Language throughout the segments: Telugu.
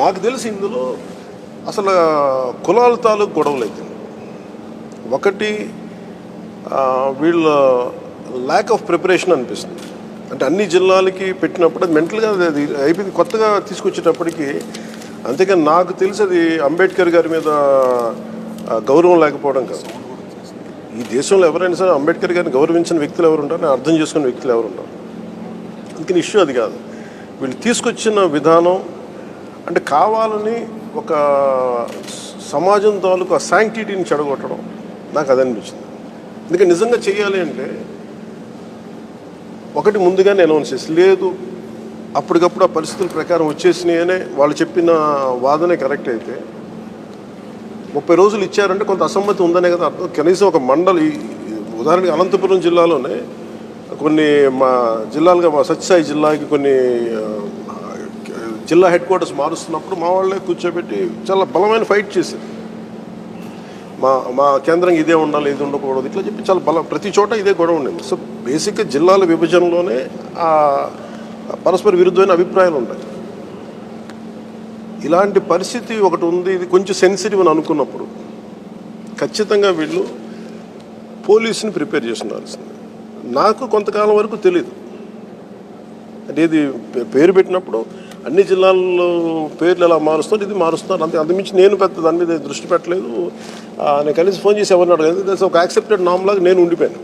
నాకు తెలిసి ఇందులో అసలు కులాల తాలూకు గొడవలు అయితే ఒకటి వీళ్ళ ల్యాక్ ఆఫ్ ప్రిపరేషన్ అనిపిస్తుంది. అంటే అన్ని జిల్లాలకి పెట్టినప్పుడు అది మెంటల్గా అది అయిపోయింది. కొత్తగా తీసుకొచ్చేటప్పటికి అంతేకాని నాకు తెలిసి అది అంబేద్కర్ గారి మీద గౌరవం లేకపోవడం కాదు. ఈ దేశంలో ఎవరైనా సరే అంబేద్కర్ గారిని గౌరవించిన వ్యక్తులు ఎవరు ఉంటారు? అర్థం చేసుకున్న వ్యక్తులు ఎవరు ఉంటారు? అందుకని ఇష్యూ అది కాదు. వీళ్ళు తీసుకొచ్చిన విధానం అంటే కావాలని ఒక సమాజం తాలూకు ఆ శాంక్టిటీని చెడగొట్టడం నాకు అది అనిపించింది. ఎందుకంటే నిజంగా చేయాలి అంటే ఒకటి ముందుగానే అనౌన్స్ చేసి లేదు అప్పటికప్పుడు ఆ పరిస్థితుల ప్రకారం వచ్చేసినాయి అనే వాళ్ళు చెప్పిన వాదనే కరెక్ట్ అయితే ముప్పై రోజులు ఇచ్చారంటే కొంత అసమ్మతి ఉందనే కదా అర్థం. కనీసం ఒక మండలి ఉదాహరణకి అనంతపురం జిల్లాలోనే కొన్ని మా జిల్లాలుగా మా సత్యసాయి జిల్లాకి కొన్ని జిల్లా హెడ్ క్వార్టర్స్ మారుస్తున్నప్పుడు మా వాళ్ళే కూర్చోబెట్టి చాలా బలమైన ఫైట్ చేశారు. మా మా కేంద్రం ఇదే ఉండాలి ఇది ఉండకూడదు ఇట్లా చెప్పి చాలా బలం ప్రతి చోట ఇదే గొడవ ఉండేది. సో బేసిక్గా జిల్లాల విభజనలోనే ఆ పరస్పర విరుద్ధమైన అభిప్రాయాలు ఉంటాయి. ఇలాంటి పరిస్థితి ఒకటి ఉంది ఇది కొంచెం సెన్సిటివ్ అని అనుకున్నప్పుడు ఖచ్చితంగా వీళ్ళు పోలీసుని ప్రిపేర్ చేస్తున్నాల్సింది నాకు కొంతకాలం వరకు తెలియదు అంటే ఇది పే- పేరు పెట్టినప్పుడు అన్ని జిల్లాల్లో పేర్లు ఎలా మారుస్తారు ఇది మారుస్తున్నారు. అంతే అంతమించి నేను పెద్ద దాని మీద దృష్టి పెట్టలేదు. నేను కలిసి ఫోన్ చేసి ఎవరిని అడగలేదు దట్స్ ఒక యాక్సెప్టెడ్ నామ్ లాగా నేను ఉండిపోయాను.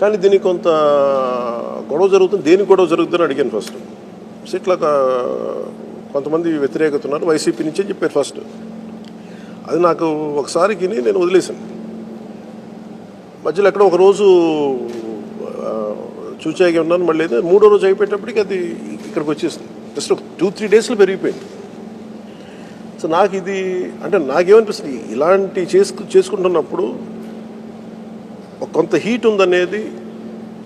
కానీ దీనికి కొంత గొడవ జరుగుతుంది. దేనికి గొడవ జరుగుతుందని అడిగాను ఫస్ట్ సో ఇట్లా ఒక కొంతమంది వ్యతిరేకత ఉన్నారు వైసీపీ నుంచే చెప్పారు ఫస్ట్ అది నాకు ఒకసారి నేను వదిలేశాను. మధ్యలో ఎక్కడో ఒక రోజు ఉన్నాను. మళ్ళీ అయితే మూడో రోజు అయిపోయేటప్పటికి అది ఇక్కడికి వచ్చేసింది. జస్ట్ ఒక టూ త్రీ డేస్లో పెరిగిపోయింది. సో నాకు ఇది అంటే నాకేమనిపిస్తుంది ఇలాంటి చేసుకు చేసుకుంటున్నప్పుడు కొంత హీట్ ఉందనేది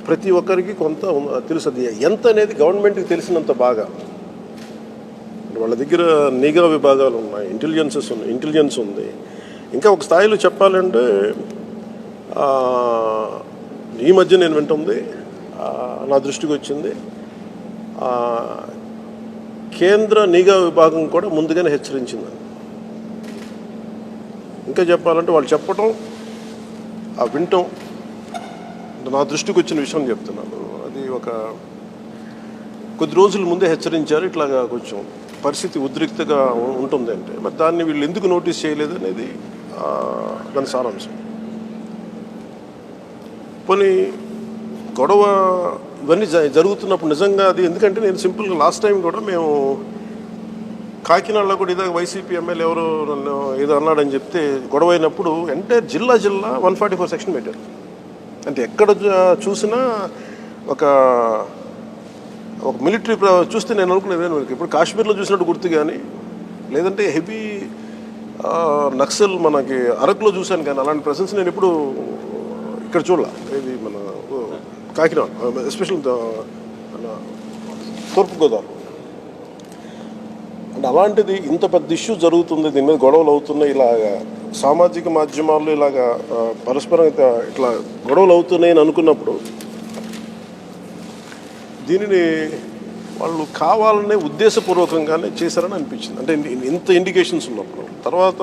ప్రతి ఒక్కరికి కొంత తెలుస్తుంది ఎంత అనేది గవర్నమెంట్కి తెలిసినంత బాగా. వాళ్ళ దగ్గర నిఘా విభాగాలు ఉన్నాయి ఇంటెలిజెన్సెస్ ఉన్నాయి ఇంటెలిజెన్స్ ఉంది. ఇంకా ఒక స్థాయిలో చెప్పాలంటే ఈ మధ్య నేను వింటుంది నా దృష్టికి వచ్చింది కేంద్ర నిఘా విభాగం కూడా ముందుగానే హెచ్చరించింది. ఇంకా చెప్పాలంటే వాళ్ళు చెప్పటం ఆ వింటం నా దృష్టికి వచ్చిన విషయం చెప్తున్నాను. అది ఒక కొద్ది రోజుల ముందే హెచ్చరించారు. ఇట్లాగా కొంచెం పరిస్థితి ఉద్రిక్తగా ఉంటుంది అంటే. మరి దాన్ని వీళ్ళు ఎందుకు నోటీస్ చేయలేదు అనేది దాని సారాంశం. పోనీ గొడవ ఇవన్నీ జ- జరుగుతున్నప్పుడు నిజంగా అది ఎందుకంటే నేను సింపుల్గా లాస్ట్ టైం కూడా మేము కాకినాడలో కూడా ఇదే వైసీపీ ఎమ్మెల్యే ఎవరు నన్ను ఏదో అన్నాడని చెప్తే గొడవ అయినప్పుడు ఎంటైర్ జిల్లా జిల్లా వన్ ఫార్టీ ఫోర్ సెక్షన్ పెట్టారు. అంటే ఎక్కడ చూసినా ఒక ఒక మిలిటరీ చూస్తే నేను అనుకునేది నేను ఇప్పుడు కాశ్మీర్లో చూసినట్టు గుర్తు కానీ లేదంటే హెవీ నక్సల్ మనకి అరకులో చూశాను కానీ అలాంటి ప్రెసెన్స్ నేను ఎప్పుడు ఇక్కడ చూడాలి. ఇది మన కాకినాడ ఎస్పెషల్ తూర్పుగోదావరి అంటే అలాంటిది ఇంత పెద్ద ఇష్యూ జరుగుతుంది దీని మీద గొడవలు అవుతున్నాయి ఇలాగా సామాజిక మాధ్యమాల్లో ఇలాగా పరస్పరం ఇట్లా గొడవలు అవుతున్నాయి అని అనుకున్నప్పుడు దీనిని వాళ్ళు కావాలనే ఉద్దేశపూర్వకంగానే చేశారని అనిపించింది అంటే ఇంత ఇండికేషన్స్ ఉన్నప్పుడు తర్వాత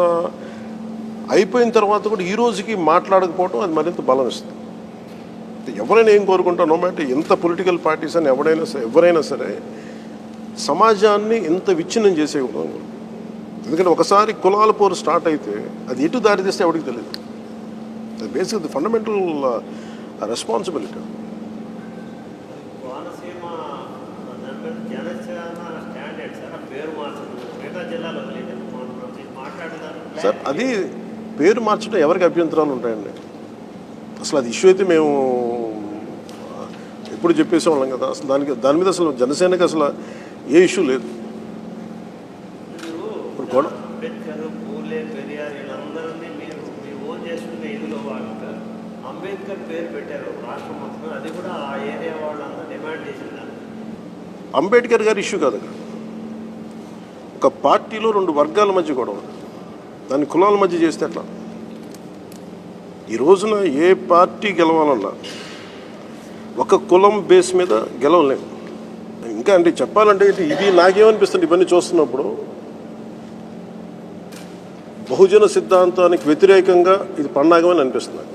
అయిపోయిన తర్వాత కూడా ఈ రోజుకి మాట్లాడకపోవడం అది మరింత బలం ఇస్తుంది ఎవరైనా ఏం కోరుకుంటాం నో మ్యాటర్ ఎంత పొలిటికల్ పార్టీస్ అని ఎవరైనా సరే ఎవరైనా సరే సమాజాన్ని ఇంత విచ్ఛిన్నం చేసేయకూడదు ఎందుకంటే ఒకసారి కులాల పోరు స్టార్ట్ అయితే అది ఎటు దారి తీస్తే ఎవరికి తెలియదు. అది బేసిక్ ఫండమెంటల్ రెస్పాన్సిబిలిటీ సార్ అది పేరు మార్చడం ఎవరికి అభ్యంతరాలు ఉంటాయండి? అసలు అది ఇష్యూ అయితే మేము ఎప్పుడు చెప్పేసేవాళ్ళం కదా అసలు దానికి దాని మీద అసలు జనసేనకి అసలు ఏ ఇష్యూ లేదు. ఇప్పుడు గొడవ. అంబేద్కర్ అంబేద్కర్ పేరు పెట్టారు రాష్ట్రం మొత్తం. అది కూడా ఆ ఏరియా వాళ్ళంతా డిమాండ్ చేసింది? అంబేద్కర్ గారి ఇష్యూ కాదు. ఒక పార్టీలో రెండు వర్గాల మధ్య గొడవ. దాన్ని కులాల మధ్య చేస్తే ఎట్లా? ఈ రోజున ఏ పార్టీ గెలవాలన్నా ఒక కులం బేస్ మీద గెలవలేము ఇంకా అంటే చెప్పాలంటే ఇది నాకేమనిపిస్తుంది ఇవన్నీ చూస్తున్నప్పుడు బహుజన సిద్ధాంతానికి వ్యతిరేకంగా ఇది పండాగమని అనిపిస్తుంది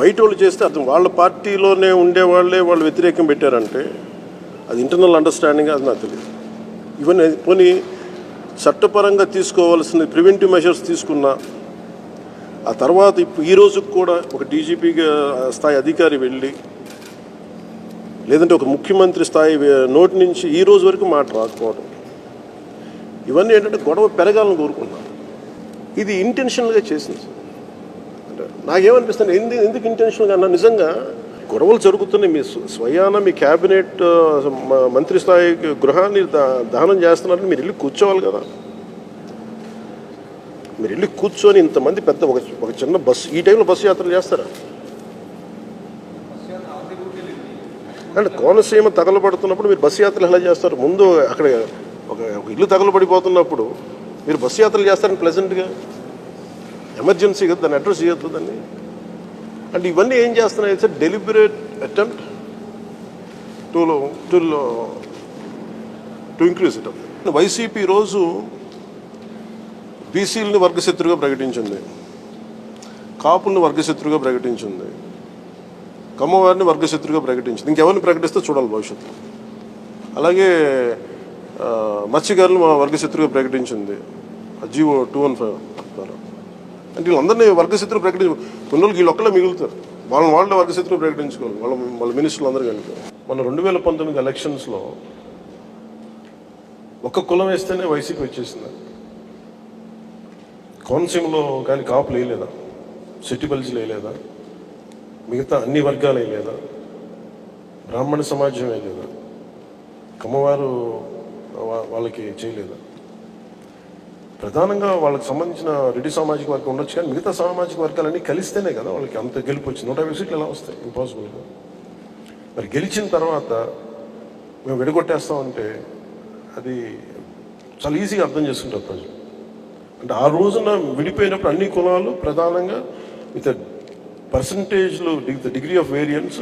బయట వాళ్ళు చేస్తే అర్థం వాళ్ళ పార్టీలోనే ఉండే వాళ్ళే వాళ్ళు వ్యతిరేకం పెట్టారంటే అది ఇంటర్నల్ అండర్స్టాండింగ్ అది నాకు తెలియదు. ఇవన్నీ పోనీ చట్టపరంగా తీసుకోవాల్సిన ప్రివెంటివ్ మెషర్స్ తీసుకున్నా ఆ తర్వాత ఇప్పుడు ఈ రోజుకు కూడా ఒక డీజీపీ స్థాయి అధికారి వెళ్ళి లేదంటే ఒక ముఖ్యమంత్రి స్థాయి నోటి నుంచి ఈ రోజు వరకు మాట రాకపోవడం. ఇవన్నీ ఏంటంటే గొడవ పెరగాలని కోరుకున్నాను. ఇది ఇంటెన్షనల్గా చేసింది. సార్. అంటే నాకేమనిపిస్తుంది? ఎందుకు ఎందుకు ఇంటెన్షనల్గా అన్నా? నిజంగా గొడవలు జరుగుతున్నాయి. మీ స్వయాన మీ క్యాబినెట్ మంత్రి స్థాయి గృహాన్ని దహనం చేస్తున్నారని మీరు వెళ్ళి కూర్చోవాలి కదా. మీరు వెళ్ళి కూర్చొని ఇంతమంది పెద్ద ఒక ఒక చిన్న బస్సు ఈ టైంలో బస్సు యాత్రలు చేస్తారా? అంటే కోనసీమ తగలబడుతున్నప్పుడు మీరు బస్సు యాత్రలు ఎలా చేస్తారు? ముందు అక్కడ ఒక ఒక ఇల్లు తగలబడిపోతున్నప్పుడు మీరు బస్సు యాత్రలు చేస్తారని ప్లెజెంట్గా ఎమర్జెన్సీ కదా దాన్ని అడ్రస్ చేయొద్దు దాన్ని. అండ్ ఇవన్నీ ఏం చేస్తున్నాయి? Sir deliberate attempt to to to increase it YCP రోజు బీసీలను వర్గశత్రుగా ప్రకటించింది. కాపులను వర్గశత్రుగా ప్రకటించింది. కమ్మవారిని వర్గశత్రుగా ప్రకటించింది. ఇంకెవరిని ప్రకటిస్తే చూడాలి భవిష్యత్తులో అలాగే మత్స్యకారులు మా వర్గశత్రుగా ప్రకటించింది. జీవో టూ వన్ ఫైవ్ ద్వారా. అంటే వీళ్ళందరినీ వర్గశత్రులు ప్రకటించు కొన్ని రోజులు వీళ్ళు మిగులుతారు. వాళ్ళని వాళ్ళ వర్గశత్రులు ప్రకటించుకోవాలి. వాళ్ళ వాళ్ళ మినిస్టర్లు అందరూ కనుక మన రెండు వేల పంతొమ్మిది ఎలక్షన్స్లో ఒక్క కులం వేస్తేనే వైసీపీ వచ్చేసింది. కోనసీమలో కానీ కాపులు వేయలేదా? సిటీ బల్జీలు వేయలేదా? మిగతా అన్ని వర్గాలు వేయలేదా? బ్రాహ్మణ సమాజం వేయలేదా? కమ్మవారు వాళ్ళకి చేయలేదా? ప్రధానంగా వాళ్ళకి సంబంధించిన రెడ్డి సామాజిక వర్గం ఉండొచ్చు కానీ మిగతా సామాజిక వర్గాలన్నీ కలిస్తేనే కదా వాళ్ళకి అంత గెలుపు వచ్చింది. నూట యాభై సీట్లు ఎలా వస్తాయి? ఇంపాసిబుల్గా మరి గెలిచిన తర్వాత మేము విడగొట్టేస్తామంటే అది చాలా ఈజీగా అర్థం చేసుకుంటారు ప్రజలు. అంటే ఆ రోజున విడిపోయినప్పుడు అన్ని కులాలు ప్రధానంగా విత్ పర్సంటేజ్లు డిగ్రీ ఆఫ్ వేరియన్స్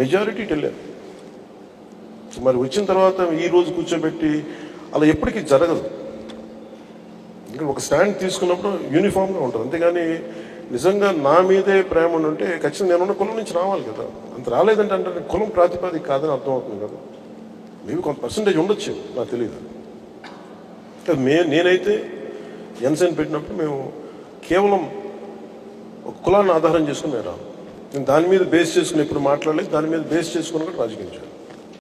మెజారిటీ వెళ్ళారు మరి వచ్చిన తర్వాత ఈ రోజు కూర్చోబెట్టి అలా ఎప్పటికీ జరగదు. ఒక స్టాండ్ తీసుకున్నప్పుడు యూనిఫామ్గా ఉంటుంది. అంతేగాని నిజంగా నా మీదే ప్రేమ ఉంటే ఖచ్చితంగా నేనున్న కులం నుంచి రావాలి కదా. అంత రాలేదంటే అంటే కులం ప్రాతిపాదిక కాదని అర్థమవుతుంది కదా. మేబీ కొంత పర్సంటేజ్ ఉండొచ్చు నాకు తెలియదు కదా మే నేనైతే జనసేన పెట్టినప్పుడు మేము కేవలం ఒక కులాన్ని ఆధారం చేసుకుని మేము రాము నేను దాని మీద బేస్ చేసుకుని ఎప్పుడు మాట్లాడలేదు దాని మీద బేస్ చేసుకుని కూడా రాజకీయం చేయాలి.